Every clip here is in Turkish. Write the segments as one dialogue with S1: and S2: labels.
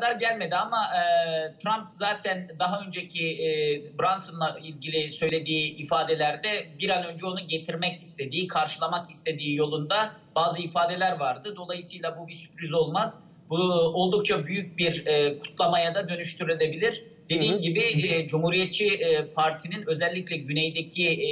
S1: kadar gelmedi ama e, Trump zaten daha önceki e, Brunson'la ilgili söylediği ifadelerde bir an önce onu getirmek istediği, karşılamak istediği yolunda bazı ifadeler vardı. Dolayısıyla bu bir sürpriz olmaz. Bu oldukça büyük bir e, kutlamaya da dönüştürülebilir. Dediğim
S2: Hı hı.
S1: gibi e, Cumhuriyetçi e, Parti'nin özellikle güneydeki e,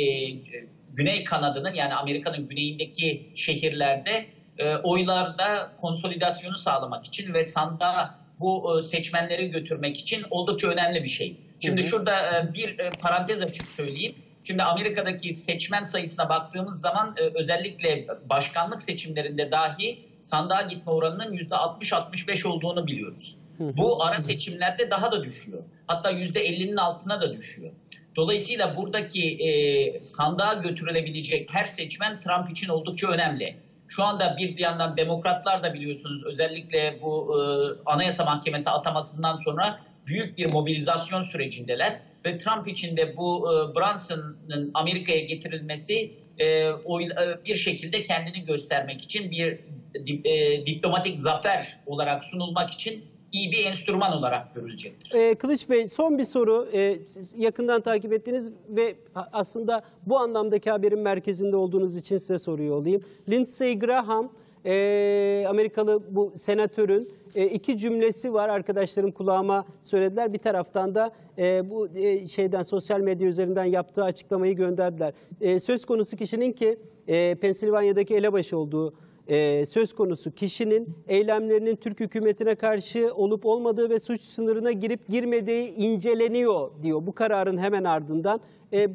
S1: güney kanadının yani Amerika'nın güneyindeki şehirlerde e, oylarda konsolidasyonu sağlamak için ve sandığa bu e, seçmenleri götürmek için oldukça önemli bir şey. Şimdi
S2: Hı hı.
S1: şurada e, bir e, parantez açıp söyleyeyim. Şimdi Amerika'daki seçmen sayısına baktığımız zaman özellikle başkanlık seçimlerinde dahi sandığa gitme oranının %60-65 olduğunu biliyoruz. Bu ara seçimlerde daha da düşüyor. Hatta %50'nin altına da düşüyor. Dolayısıyla buradaki e, sandığa götürülebilecek her seçmen Trump için oldukça önemli. Şu anda bir yandan demokratlar da biliyorsunuz özellikle bu e, Anayasa Mahkemesi atamasından sonra büyük bir mobilizasyon sürecindeler. Ve Trump için de bu e, Brunson'ın Amerika'ya getirilmesi e, oy- e, bir şekilde kendini göstermek için bir di- e, diplomatik zafer olarak sunulmak için iyi bir enstrüman olarak görülecektir.
S2: Ee, Kılıç Bey son bir soru. Ee, yakından takip ettiniz ve aslında bu anlamdaki haberin merkezinde olduğunuz için size soruyor olayım. Lindsey Graham, e, Amerikalı bu senatörün e, iki cümlesi var. Arkadaşlarım kulağıma söylediler. Bir taraftan da e, bu e, şeyden sosyal medya üzerinden yaptığı açıklamayı gönderdiler. E, söz konusu kişinin ki e, Pensilvanya'daki elebaşı olduğu e, söz konusu kişinin eylemlerinin Türk hükümetine karşı olup olmadığı ve suç sınırına girip girmediği inceleniyor diyor bu kararın hemen ardından. E,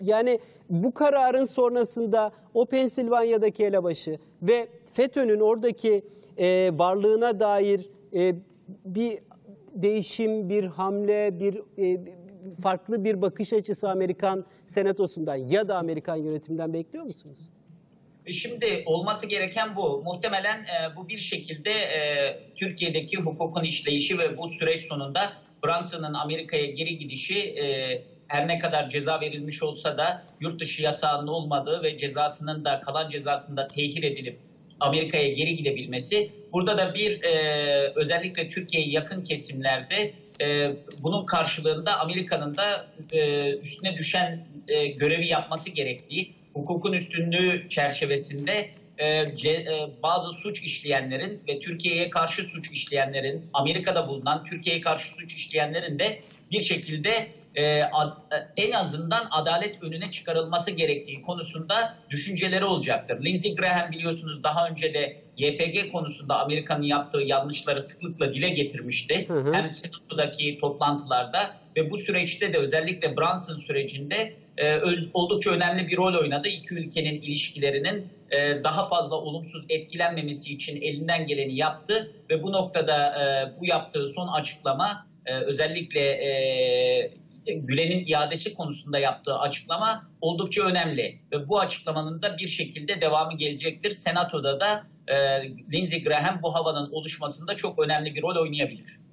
S2: yani bu kararın sonrasında o Pensilvanya'daki elebaşı ve FETÖ'nün oradaki e, varlığına dair e, bir değişim, bir hamle, bir e, farklı bir bakış açısı Amerikan senatosundan ya da Amerikan yönetiminden bekliyor musunuz?
S1: E, Şimdi olması gereken bu. Muhtemelen e, bu bir şekilde e, Türkiye'deki hukukun işleyişi ve bu süreç sonunda Brunson'ın Amerika'ya geri gidişi e, her ne kadar ceza verilmiş olsa da yurt dışı yasağının olmadığı ve cezasının da kalan cezasında tehir edilip Amerika'ya geri gidebilmesi. Burada da bir e, özellikle Türkiye'ye yakın kesimlerde e, bunun karşılığında Amerika'nın da e, üstüne düşen e, görevi yapması gerektiği, hukukun üstünlüğü çerçevesinde e, ce- e, bazı suç işleyenlerin ve Türkiye'ye karşı suç işleyenlerin, Amerika'da bulunan Türkiye'ye karşı suç işleyenlerin de bir şekilde e, ad- e, en azından adalet önüne çıkarılması gerektiği konusunda düşünceleri olacaktır. Lindsey Graham biliyorsunuz daha önce de YPG konusunda Amerika'nın yaptığı yanlışları sıklıkla dile getirmişti.
S2: Hı hı.
S1: Hem senatodaki toplantılarda ve bu süreçte de özellikle Brunson sürecinde e, oldukça önemli bir rol oynadı. İki ülkenin ilişkilerinin e, daha fazla olumsuz etkilenmemesi için elinden geleni yaptı ve bu noktada e, bu yaptığı son açıklama e, özellikle e, Gülen'in iadesi konusunda yaptığı açıklama oldukça önemli ve bu açıklamanın da bir şekilde devamı gelecektir. Senato'da da e, Lindsey Graham bu havanın oluşmasında çok önemli bir rol oynayabilir.